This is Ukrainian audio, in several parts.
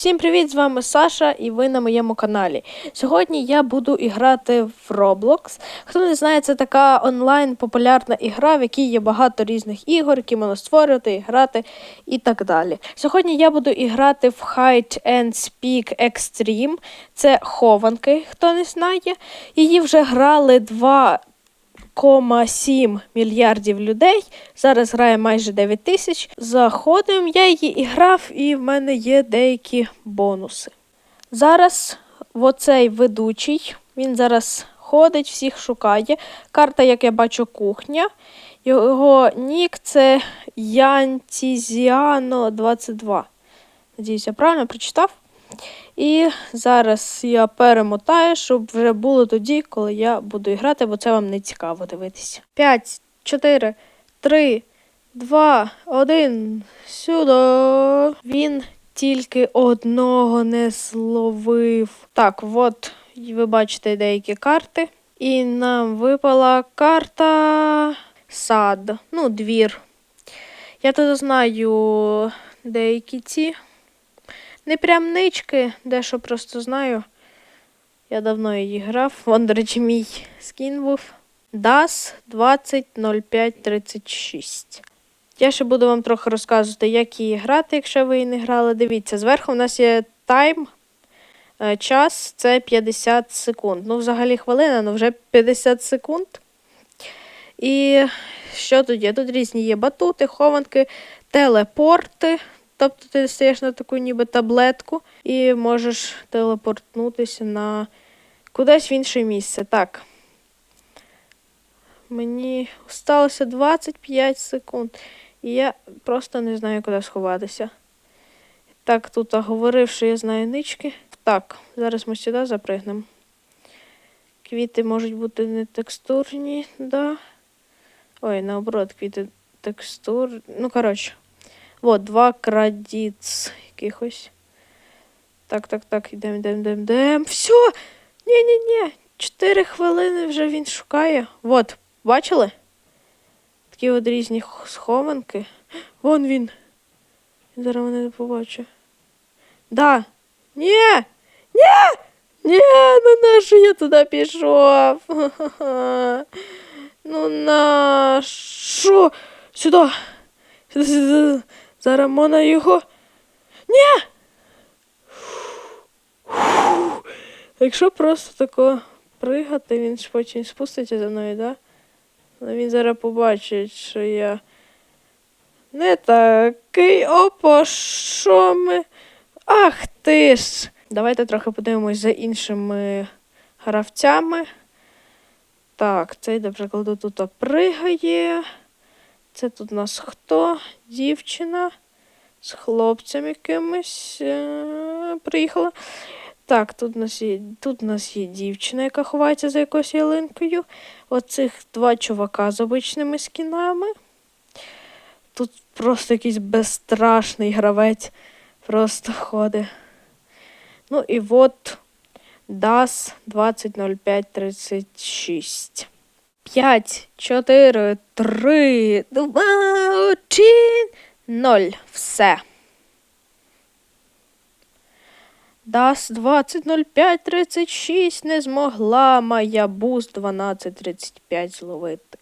Всім привіт! З вами Саша і ви на моєму каналі. Сьогодні я буду грати в Roblox. Хто не знає, це така онлайн популярна ігра, в якій є багато різних ігор, які можна створювати, і грати і так далі. Сьогодні я буду грати в Hide and Speak Extreme. Це хованки, хто не знає. Її вже грали два. 1,7 мільярдів людей. Зараз грає майже 9 тисяч. Заходимо, я її і грав, і в мене є деякі бонуси. Зараз оцей ведучий, він зараз ходить, всіх шукає. Карта, як я бачу, кухня. Його нік це Янтізіано 22. Надіюсь, я правильно прочитав. І зараз я перемотаю, щоб вже було тоді, коли я буду грати, бо це вам не цікаво дивитися. 5, 4, 3, 2, 1. Сюди. Він тільки одного не зловив. Так, от ви бачите деякі карти. І нам випала карта сад. Ну, двір. Я тут знаю деякі ці. Не прям нички, дещо просто знаю. Я давно її грав. Вон, до речі, мій скін був. DAS 200536. Я ще буду вам трохи розказувати, як її грати, якщо ви її не грали. Дивіться, зверху у нас є тайм. е, Час це 50 секунд. Ну, взагалі хвилина, але вже 50 секунд. І що тут є? Тут різні є батути, хованки, телепорти. Тобто ти стаєш на таку ніби таблетку і можеш телепортнутися на кудись в інше місце. Так. Мені сталося 25 секунд. І я просто не знаю, куди сховатися. Так, тут говорив, що я знаю нички. Так, зараз ми сюди запригнемо. Квіти можуть бути не текстурні, да. Ой, наоборот, квіти текстур. Ну, коротше. Вот, два крадіц якихось. Так, так, так, йдемо, йдемо, йдемо, йдемо. Все! Ні-ні-ні. Чотири хвилини вже він шукає. Вот, бачили? Такі от різні схованки. Вон він. Зараз мене не побачить. Да. Ні! Ні! Ні, ну нащо я туди пішов? Ну нащо? Сюди. Сюди, сюди. Зараз можна його. Ні! Якщо просто тако пригати, він потім спуститься за мною, да? Він зараз побачить, що я не такий опа, що ми. Ах ти ж! Давайте трохи подивимось за іншими гравцями. Так, цей, до прикладу, тут пригає. Це тут у нас хто? Дівчина з хлопцем якимось е- приїхала. Так, тут у, нас є, тут у нас є дівчина, яка ховається за якоюсь ялинкою. Оцих два чувака з обичними скінами. Тут просто якийсь безстрашний гравець просто ходить. Ну і от DAS 200536. 5, 4, 3, 2, 1, 0. Все. DAS 200536 не змогла моя буз 1235 зловити.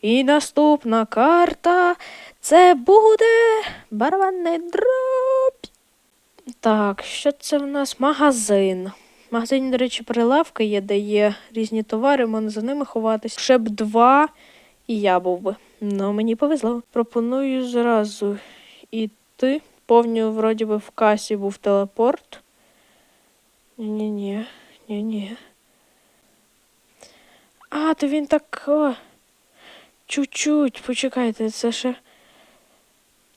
І наступна карта це буде барабанний дроб. Так, що це в нас? Магазин. В магазині, до речі, прилавки є, де є різні товари, можна за ними ховатись. Ще б два, і я був би. Ну, мені повезло. Пропоную зразу іти. Повню, вроді би, в касі був телепорт. Ні-ні-ні, ні-ні. А, то він так. Чуть-чуть, почекайте, це ще.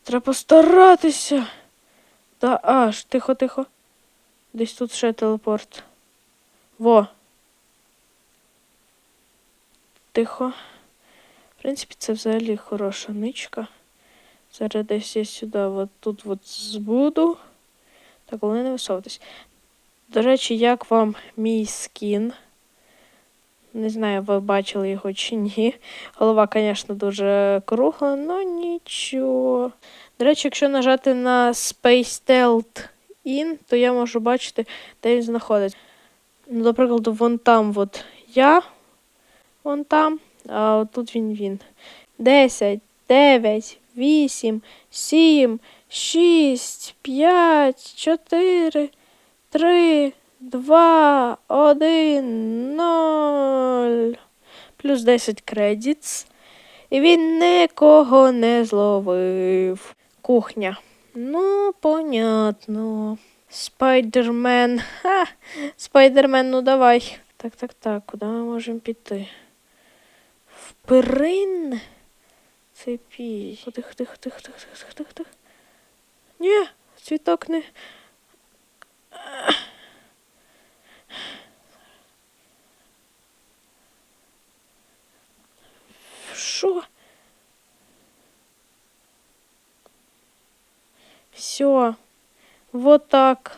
Треба постаратися. Та аж, тихо, тихо. Десь тут ще телепорт. Во. Тихо. В принципі, це взагалі хороша ничка. Зараз десь я сюди, от тут от збуду. Так, головне не висовуватись. До речі, як вам мій скін? Не знаю, ви бачили його чи ні. Голова, звісно, дуже кругла, але нічого. До речі, якщо нажати на Space Stealth in, то я можу бачити, де він знаходиться. Ну, до прикладу, вон там от я, вон там, а от тут він він. 10, 9, 8, 7, 6, 5, 4, 3, 2, 1, 0. Плюс 10 кредитс. І він нікого не зловив. Кухня. Ну, понятно. Спайдермен. Ха! Спайдермен, ну давай. Так, так, так, куди ми можемо піти? В Перин? Це пій. Тих, тих, тих, тих, тих, тих, тих. Ні, цвіток не. Що? Все. Вот так.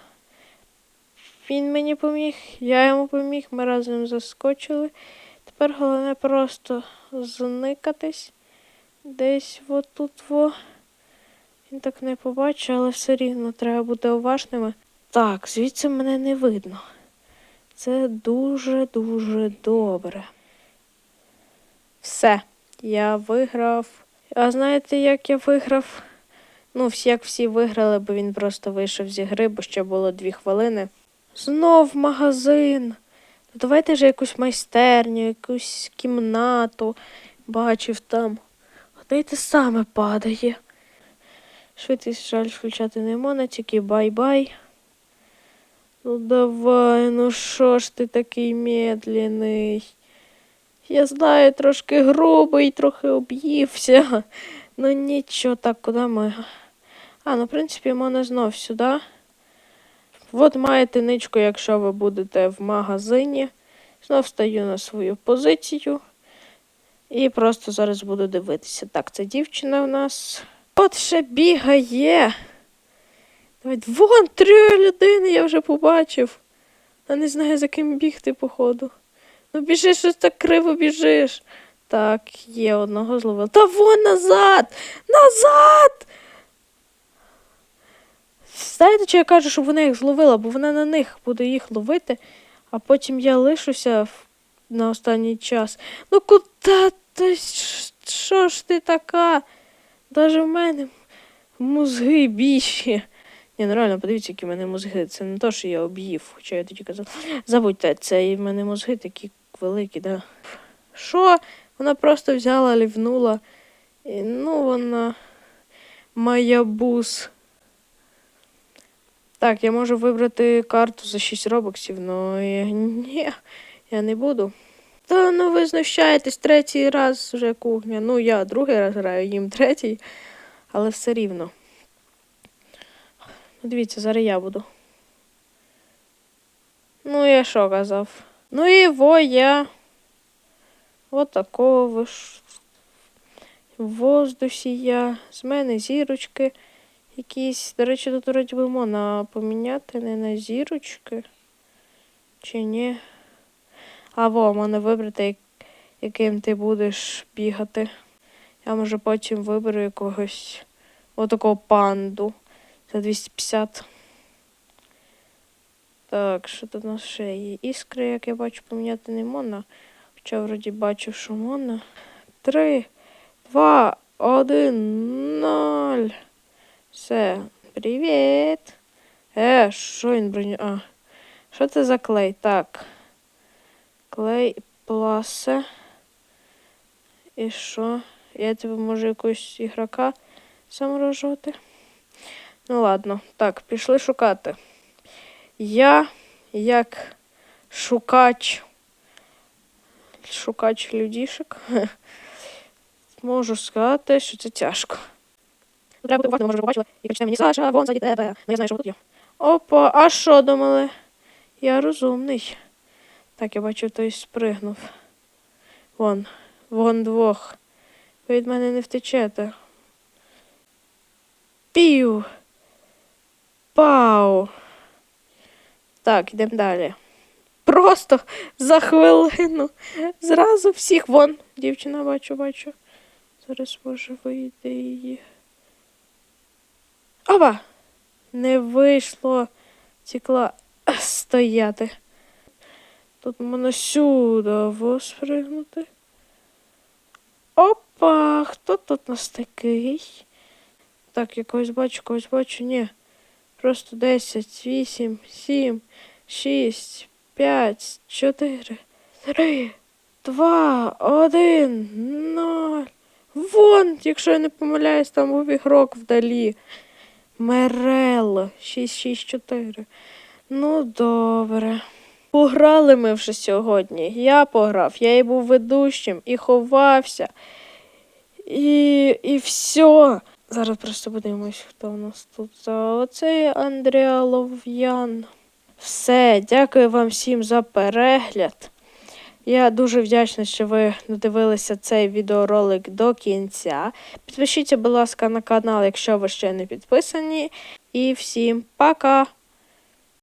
Він мені поміг, я йому поміг, ми разом заскочили. Тепер головне просто зникатись. Десь от тут во. Він так не побачить, але все рівно треба бути уважними. Так, звідси мене не видно. Це дуже-дуже добре. Все, я виграв. А знаєте, як я виграв? Ну, як всі виграли, бо він просто вийшов зі гри, бо ще було дві хвилини. Знов магазин. Ну, давайте ж якусь майстерню, якусь кімнату. Бачив там. Гадайте, саме падає. Швидкість жаль включати не можна, тільки бай-бай. Ну давай, ну що ж ти такий медленний? Я знаю, трошки грубий, трохи об'ївся. Ну нічого, так, куди ми? А, ну, в принципі, можна знов сюди. От маєте ничку, якщо ви будете в магазині. Знов стаю на свою позицію. І просто зараз буду дивитися. Так, це дівчина в нас. От ще бігає. Вон три людини я вже побачив. Я не знаю, за ким бігти, походу. Ну біжиш, щось так криво біжиш. Так, є одного зловив. Та вон назад! Назад! Знаєте, чи я кажу, щоб вона їх зловила, бо вона на них буде їх ловити, а потім я лишуся на останній час. Ну куди ти? Що ж ти така? Даже в мене мозги більші. Ні, ну реально, подивіться, які в мене мозги. Це не то, що я об'їв, хоча я тоді казав. Забудьте, це і в мене мозги такі великі, да. Що? Вона просто взяла, лівнула. І, ну, вона маябус. Так, я можу вибрати карту за 6 робоксів, але я... ні, я не буду. Та ну ви знущаєтесь третій раз вже кухня. Ну, я другий раз граю, їм третій, але все рівно. Дивіться, зараз я буду. Ну, я що казав? Ну і во я. Вот такого виш... В воздусі я. З мене зірочки якісь. До речі, тут вроді би можна поміняти не на зірочки. Чи ні? А во, можна вибрати, яким ти будеш бігати. Я може потім виберу якогось отакого панду. За 250. Так, що тут у нас ще є? Іскри, як я бачу, поміняти не можна. Хоча вроді бачив, що можна. Три, два, один, ноль. Все. Привіт. Е, що він броню. А. Що це за клей? Так. Клей пласе. І що? Я тебе можу якогось ігрока заморожувати. Ну ладно. Так, пішли шукати. Я як шукач. Шукач людішек. Можу сказати, що це тяжко. Треба бути уважним, може, вже побачила і кричати мені Саша, вон заді тебе. Ну я знаю, що тут є. Опа, а що думали? Я розумний. Так, я бачу, той спригнув. Вон, вон двох. Ви від мене не втечете. Пів. Пау. Так, йдемо далі. Просто за хвилину. Зразу всіх. Вон, дівчина, бачу, бачу. Зараз може вийде її. Опа! Не вийшло. Тікла стояти. Тут можна сюди воспригнути. Опа! Хто тут у нас такий? Так, я когось бачу, когось бачу, ні. Просто 10, 8, 7, 6, 5, 4, 3, 2, 1, 0. Вон, якщо я не помиляюсь, там був ігрок вдалі. Мерел 664. Ну, добре. Пограли ми вже сьогодні. Я пограв, я і був ведущим, і ховався. І, і все. Зараз просто подивимось, хто у нас тут. Оцей Андріа Лов'ян. Все, дякую вам всім за перегляд. Я дуже вдячна, що ви додивилися цей відеоролик до кінця. Підпишіться, будь ласка, на канал, якщо ви ще не підписані. І всім пока!